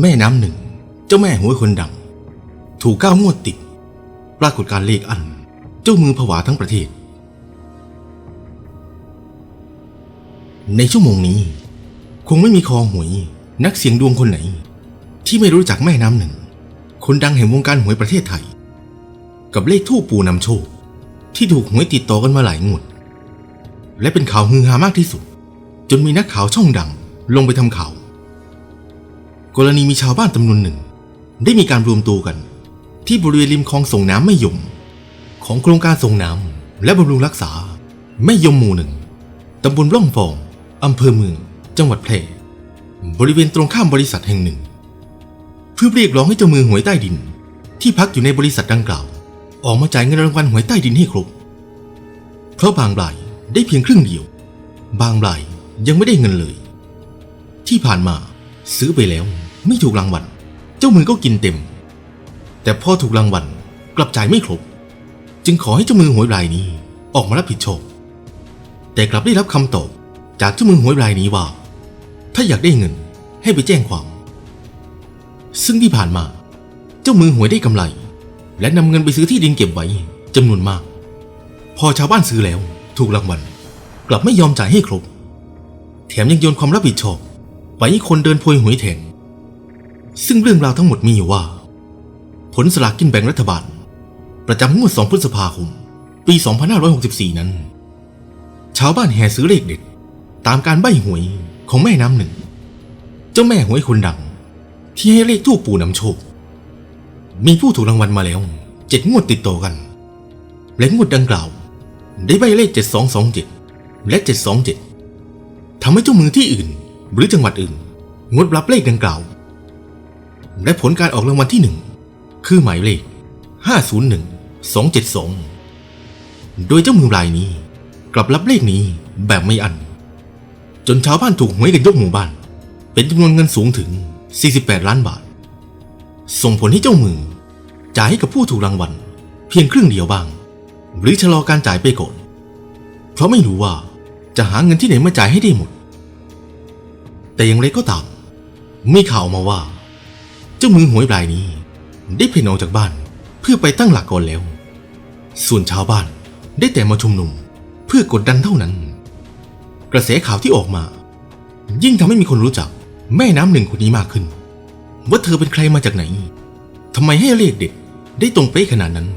แม่น้ำหนึ่ง เจ้าแม่หวยคนดัง ถูกก้าวงวดติด ปรากฏการเลขอัน เจ้ามือผวาทั้งประเทศ ในชั่วโมงนี้ คงไม่มีคอหวย นักเสียงดวงคนไหน ที่ไม่รู้จักแม่น้ำหนึ่ง คนดังแห่งวงการหวยประเทศไทย กับเลขทูปปูนำโชค ที่ถูกหวยติดต่อกันมาหลายงวด และเป็นข่าวฮือฮามากที่สุด จนมีนักข่าวช่องดังลงไปทำข่าว กรณีมีชาวบ้านจำนวนหนึ่ง ได้มีการรวมตัวกัน ที่บริเวณริมคลองส่งน้ำไม่ยม ของโครงการส่งน้ำและบำรุงรักษาแม่ยมหมู่หนึ่งตำบลร่องฟองอำเภอเมือง จังหวัดแพร่บริเวณตรงข้ามบริษัทแห่งหนึ่ง เพื่อเรียกร้องให้เจ้ามือหวยใต้ดิน ที่พักอยู่ในบริษัทดังกล่าว ออกมาจ่ายเงินรางวัลหวยใต้ดินให้ครบ เพราะบางรายได้เพียงครึ่งเดียว บางรายยังไม่ได้เงินเลย ที่ผ่านมา ซื้อไปแล้ว ไม่ถูกรางวัล เจ้ามือก็กินเต็ม แต่พ่อถูกรางวัลกลับจ่ายไม่ครบ จึงขอให้เจ้ามือหวยรายนี้ออกมารับผิดชอบแต่กลับได้รับคำตอบจากเจ้ามือหวยรายนี้ว่า ถ้าอยากได้เงินให้ไปแจ้งความ ซึ่งที่ผ่านมา เจ้ามือหวยได้กำไร และนำเงินไปซื้อที่ดินเก็บไว้จำนวนมาก พอชาวบ้านซื้อแล้วถูกรางวัลกลับไม่ยอมจ่ายให้ครบ แถมยังโยนความรับผิดชอบ ไปคนเดินโพยหวยแทนซึ่งเรื่องราวทั้งหมดมีอยู่ว่า ผลสลากกินแบ่งรัฐบาล ประจำงวด 2 พฤษภาคม ปี 2564 นั้น ชาวบ้านแห่ซื้อเลขเด็ด ตามการใบ้หวยของแม่น้ำหนึ่ง เจ้าแม่หวยคนดัง ที่ให้เลขทูปปู่นำโชค มีผู้ถูกรางวัลมาแล้วเจ็ดงวดติดต่อกัน และงวดดังกล่าว ได้ใบเลข 7227 และ 727ทำให้เจ้ามือที่อื่น หรือจังหวัดอื่น งดรับเลขดังกล่าว และผลการออกรางวัลที่หนึ่งคือหมายเลข 501 272 โดยเจ้ามือรายนี้ กลับรับเลขนี้แบบไม่อัน จนชาวบ้านถูกหวยกันยกหมู่บ้าน เป็นจำนวนเงินสูงถึง 48 ล้านบาท ส่งผลให้เจ้ามือจ่ายให้กับผู้ถูกรางวัลเพียงครึ่งเดียวบ้าง หรือชะลอการจ่ายไปก่อนเพราะไม่รู้ว่าจะหาเงินที่ไหนมาจ่ายให้ได้หมด แต่อย่างไรก็ตามมีข่าวมาว่า เจ้ามือหวยรายนี้ ได้เพ่นออกจากบ้านเพื่อไปตั้งหลักก่อนแล้ว ส่วนชาวบ้านได้แต่มาชุมนุมเพื่อกดดันเท่านั้น กระแสข่าวที่ออกมา ยิ่งทำให้มีคนรู้จักแม่น้ำหนึ่งคนนี้มากขึ้น ว่าเธอเป็นใครมาจากไหนทำไมให้เลขเด็ดได้ตรงเป๊ะขนาดนั้น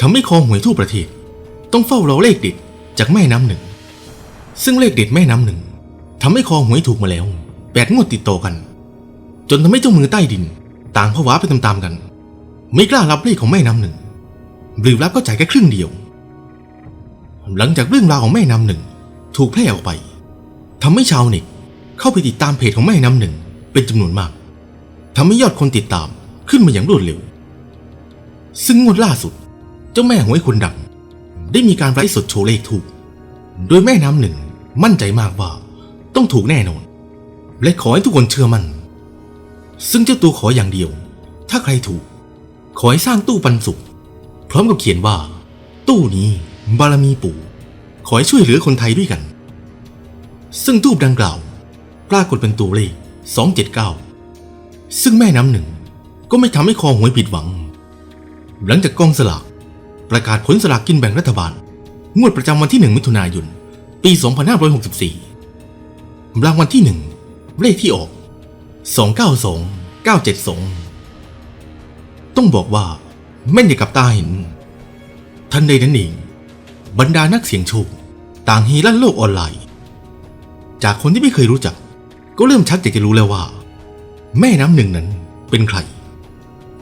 ทำให้คอหวยทั่วประเทศ ต้องเฝ้ารอเลขเด็ดจากแม่น้ำหนึ่ง ซึ่งเลขเด็ดแม่น้ำหนึ่ง ทำให้คอหวยถูกมาแล้วแปดงวดติดต่อกัน จนทำให้เจ้ามือใต้ดิน ต่างผวาไปตามๆกัน ไม่กล้ารับเลขของแม่น้ำหนึ่งหรือรับก็จ่ายแค่ครึ่งเดียว หลังจากเรื่องราวของแม่น้ำหนึ่ง ถูกแพร่ออกไปทำให้ชาวเน็ตเข้าไปติดตามเพจของแม่น้ำหนึ่งเป็นจำนวนมากทำให้ยอดคนติดตามขึ้นมาอย่างรวดเร็ว ซึ่งงวดล่าสุด เจ้าแม่หวยคนดัง ได้มีการไลฟ์สดโชว์เลขถูก โดยแม่น้ำหนึ่งมั่นใจมากว่า ต้องถูกแน่นอน และขอให้ทุกคนเชื่อมั่น ซึ่งเจ้าตัวขออย่างเดียว ถ้าใครถูก ขอให้สร้างตู้ปันสุข พร้อมกับเขียนว่า ตู้นี้บารมีปู่ ขอให้ช่วยเหลือคนไทยด้วยกัน ซึ่งทูบดังกล่าวปรากฏเป็นตัวเลข 279 ซึ่งแม่น้ำหนึ่งก็ไม่ทำให้คอหวยผิดหวัง หลังจากกองสลากประกาศผลสลากกินแบ่งรัฐบาล งวดประจำวันที่ 1 มิถุนายน ปี 2564 รางวัลที่1เลขที่ออก292 972ต้องบอกว่าแม่นอย่างกับตาเห็น ทันใดนั้นเองบรรดานักเสี่ยงโชคต่างเฮลั่นโลกออนไลน์ จากคนที่ไม่เคยรู้จัก ก็เริ่มชักอยากจะรู้แล้วว่า แม่น้ำหนึ่งนั้นเป็นใคร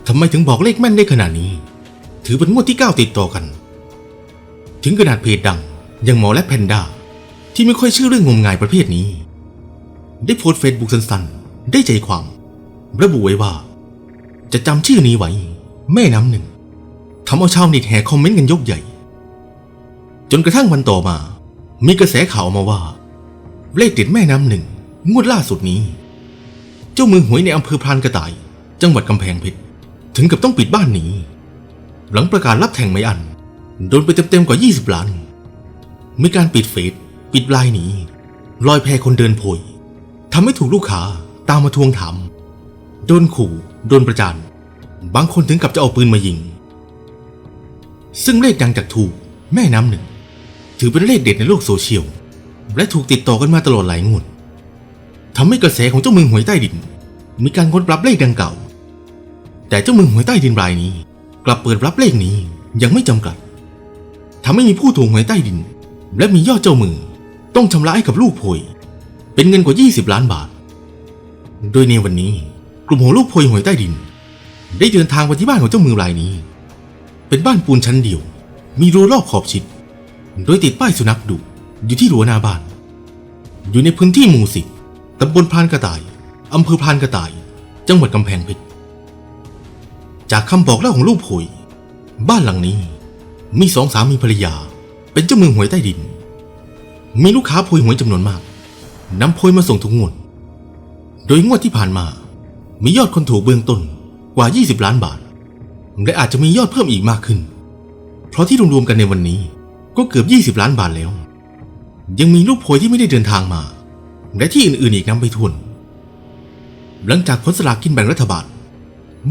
ทำไมถึงบอกเลขแม่นได้ขนาดนี้ ถือเป็นงวดที่9ติดต่อกัน ถึงขนาดเพจดังอย่างหมอและแพนด้าที่ไม่ค่อยเชื่อเรื่องงมงายประเภทนี้ ได้โพสเฟซบุ๊กสั้นๆ ได้ใจความ ระบุไว้ว่า จะจำชื่อนี้ไว้ แม่น้ำหนึ่งทำเอาชาวเน็ตแห่คอมเมนต์กันยกใหญ่ จนกระทั่งวันต่อมา มีกระแสข่าวมาว่า เลขเด็ดแม่น้ำหนึ่งงวดล่าสุดนี้ เจ้ามือหวยในอำเภอพรานกระต่าย จังหวัดกำแพงเพชรถึงกับต้องปิดบ้านหนีหลังประกาศรับแทงไม่อันโดนไปเต็มๆกว่า 20 ล้าน มีการปิดเฟซปิดไลน์หนีลอยแพคนเดินโพย ทำให้ถูกลูกค้าตามมาทวงถาม โดนขู่โดนประจานบางคนถึงกับจะเอาปืนมายิง ซึ่งเลขดังจากถูกแม่น้ำหนึ่ง ถือเป็นเลขเด็ดในโลกโซเชียล และถูกติดต่อกันมาตลอดหลายงวดทำให้กระแสของเจ้ามือหวยใต้ดิน มีการค้นปรับเลขดังเก่า แต่เจ้ามือหวยใต้ดินรายนี้ กลับเปิดรับเลขนี้ยังไม่จำกัดทำให้มีผู้ถูกหวยใต้ดิน และมียอดเจ้ามือต้องชำระให้กับลูกโพย เป็นเงินกว่า 20 ล้านบาท โดยในวันนี้กลุ่มหัวลูกโพยหวยใต้ดิน ได้เดินทางไปที่บ้านของเจ้ามือรายนี้ เป็นบ้านปูนชั้นเดียว มีรั้วรอบขอบชิด โดยติดป้ายสุนัขดุอยู่ที่รั้วหน้าบ้าน อยู่ในพื้นที่หมู่สิบตำบลพรานกระต่ายอำเภอพรานกระต่าย จังหวัดกำแพงเพชรจากคำบอกเล่าของลูกโพยบ้านหลังนี้มีสองสามีภรรยา เป็นเจ้ามือหวยใต้ดิน มีลูกค้าโพยหวยจำนวนมาก นำโพยมาส่งทุกงวด โดยงวดที่ผ่านมา มียอดคนถูกเบื้องต้นกว่า 20 ล้านบาท และอาจจะมียอดเพิ่มอีกมากขึ้น เพราะที่รวมๆกันในวันนี้ก็เกือบ 20 ล้านบาทแล้ว ยังมีลูกโพยที่ไม่ได้เดินทางมา และที่อื่นๆอีกนำไปทวนหลังจากผลสลากกินแบ่งรัฐบาล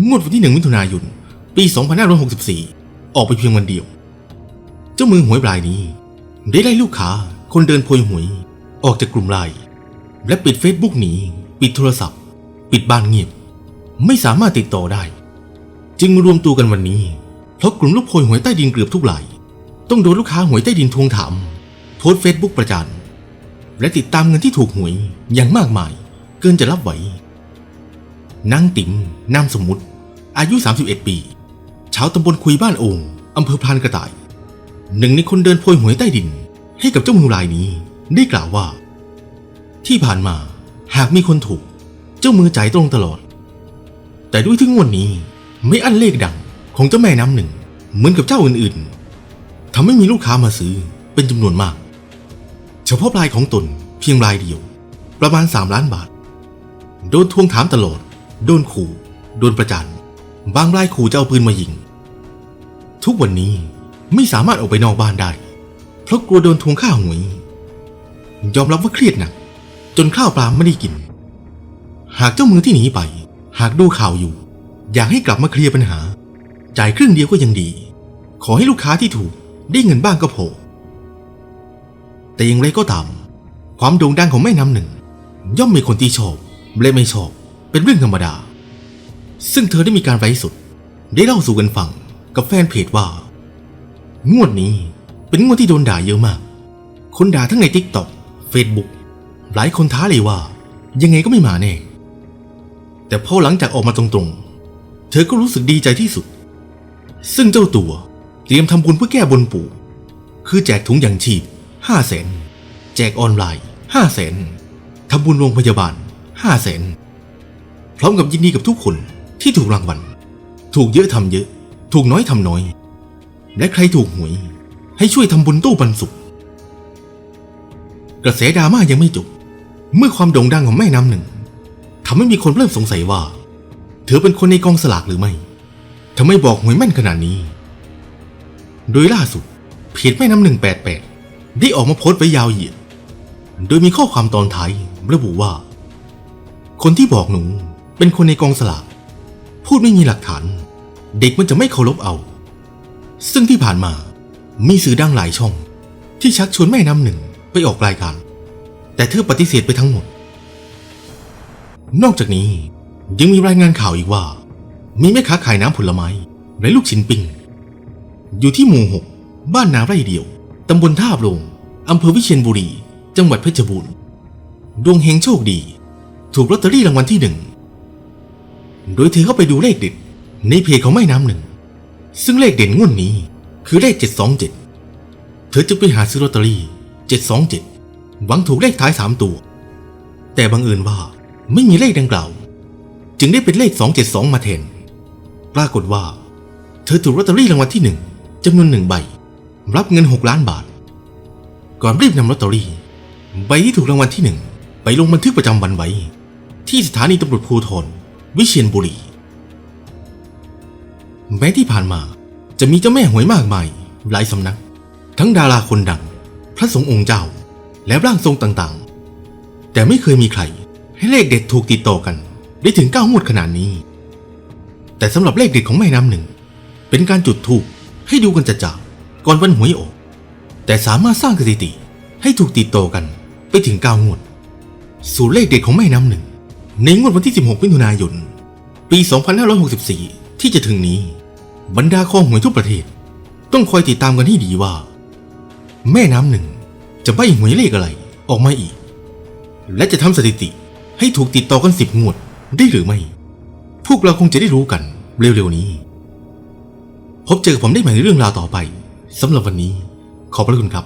งวดวันที่ 1 มิถุนายน ปี 2564 ออกไปเพียงวันเดียว เจ้ามือหวยรายนี้ ได้ไล่ลูกค้าคนเดินโพยหวยออกจากกลุ่มไลน์ และปิดเฟซบุ๊กหนี ปิดโทรศัพท์ ปิดบ้านเงียบ ไม่สามารถติดต่อได้ จึงมารวมตัวกันวันนี้ เพราะกลุ่มลูกโพยหวยใต้ดินเกือบทุกราย ต้องโดนลูกค้าหวยใต้ดินทวงถาม โพสเฟซบุ๊กประจานและติดตามเงินที่ถูกหวยอย่างมากมาย เกินจะรับไหวนางติ๋มนามสมมุติ อายุ 31 ปีชาวตำบลคุยบ้านโองอำเภอพานกระต่าย หนึ่งในคนเดินโพยหวยใต้ดินให้กับเจ้ามือรายนี้ ได้กล่าวว่า ที่ผ่านมาหากมีคนถูก เจ้ามือจ่ายตรงตลอด แต่ด้วยที่งวดนี้ไม่อั้นเลขดังของเจ้าแม่น้ำหนึ่ง เหมือนกับเจ้าอื่นๆทำให้มีลูกค้ามาซื้อเป็นจำนวนมาก เฉพาะรายของตนเพียงรายเดียว ประมาณ 3 ล้านบาท โดนทวงถามตลอด โดนขู่ โดนประจานบางรายขู่จะเอาปืนมายิง ทุกวันนี้ไม่สามารถออกไปนอกบ้านได้ เพราะกลัวโดนทวงค่าหวยยอมรับว่าเครียดหนัก จนข้าวปลาไม่ได้กิน หากเจ้ามือที่หนีไป หากดูข่าวอยู่ อยากให้กลับมาเคลียร์ปัญหา จ่ายครึ่งเดียวก็ยังดี ขอให้ลูกค้าที่ถูกได้เงินบ้างก็พอแต่อย่างไรก็ตาม ความโด่งดังของแม่น้ำหนึ่ง ย่อมมีคนที่ชอบและไม่ชอบเป็นเรื่องธรรมดา ซึ่งเธอได้มีการไลฟ์สดได้เล่าสู่กันฟังกับแฟนเพจว่า งวดนี้เป็นงวดที่โดนด่าเยอะมาก คนด่าทั้งใน t ิ k t o k Facebook หลายคนท้าเลยว่า ยังไงก็ไม่มาแน่ แต่พอหลังจากออกมาตรงๆ เธอก็รู้สึกดีใจที่สุด ซึ่งเจ้าตัวเตรียมทำบุญเพื่อแก้บนปู่ คือแจกถุงยางชีพห้าแสนแจกออนไลน์ห้าแสนทำบุญโรงพยาบาลห้าแสนพร้อมกับยินดีกับทุกคนที่ถูกรางวัล ถูกเยอะทำเยอะ ถูกน้อยทำน้อย และใครถูกหวย ให้ช่วยทำบุญตู้ปันสุข กระแสดราม่ายังไม่จบ เมื่อความโด่งดังของแม่น้ำหนึ่งทำให้มีคนเริ่มสงสัยว่า เธอเป็นคนในกองสลากหรือไม่ทำไมบอกหวยแม่นขนาดนี้ โดยล่าสุดเพจแม่น้ำหนึ่งแปดแปดได้ออกมาโพสต์ไว้ยาวเหยียด โดยมีข้อความตอนท้ายระบุว่า คนที่บอกหนูเป็นคนในกองสลากพูดไม่มีหลักฐาน เด็กมันจะไม่เคารพเอา ซึ่งที่ผ่านมามีสื่อดังหลายช่อง ที่ชักชวนแม่น้ำหนึ่งไปออกรายการ แต่เธอปฏิเสธไปทั้งหมด นอกจากนี้ยังมีรายงานข่าวอีกว่า มีแม่ค้าขายน้ำผลไม้และลูกชิ้นปิ้งอยู่ที่หมู่หกบ้านนาไร่เดียวตำบลท่าโรงอำเภอวิเชียรบุรี จังหวัดเพชรบูรณ์ดวงเฮงโชคดี ถูกลอตเตอรี่รางวัลที่หนึ่งโดยเธอเข้าไปดูเลขเด็ดในเพจของแม่น้ำหนึ่ง ซึ่งเลขเด่นงวดนี้คือเลข727เธอจะไปหาซื้อลอตเตอรี่727 หวังถูกเลขท้าย3ตัว แต่บังเอิญว่าไม่มีเลขดังกล่าว จึงได้เป็นเลข 272 มาแทนปรากฏว่า เธอถูกลอตเตอรี่รางวัลที่หนึ่งจำนวนหนึ่งใบ รับเงิน 6 ล้านบาท ก่อนรีบนำลอตเตอรี่ ใบที่ถูกรางวัลที่หนึ่งไปลงบันทึกประจำวันไว้ ที่สถานีตำรวจภูธรวิเชียรบุรีแม้ที่ผ่านมาจะมีเจ้าแม่หวยมากมาย หลายสำนัก ทั้งดาราคนดัง พระสงฆ์องค์เจ้า และร่างทรงต่างๆ แต่ไม่เคยมีใคร ให้เลขเด็ดถูกติดต่อกัน ได้ถึง9งวดขนาดนี้ แต่สำหรับเลขเด็ดของแม่น้ำหนึ่ง เป็นการจุดถูกให้ดูกันจะจ่าก่อนวันหวยออก แต่สามารถสร้างสถิติให้ถูกติดต่อกันไปถึง9งวด สู่เลขเด็ดของแม่น้ำหนึ่ง ในงวดวันที่ 16มิถุนายน ปี 2564 ที่จะถึงนี้ บรรดาคอหวยทุกประเทศ ต้องคอยติดตามกันให้ดีว่า แม่น้ำหนึ่ง จะใบ้หวยเลขอะไรออกมาอีก และจะทำสถิติให้ถูกติดต่อกันสิบงวดได้หรือไม่ พวกเราคงจะได้รู้กันเร็วๆนี้ พบเจอกับผมได้ใหม่ในเรื่องราวต่อไปสำหรับวันนี้ขอบพระคุณครับ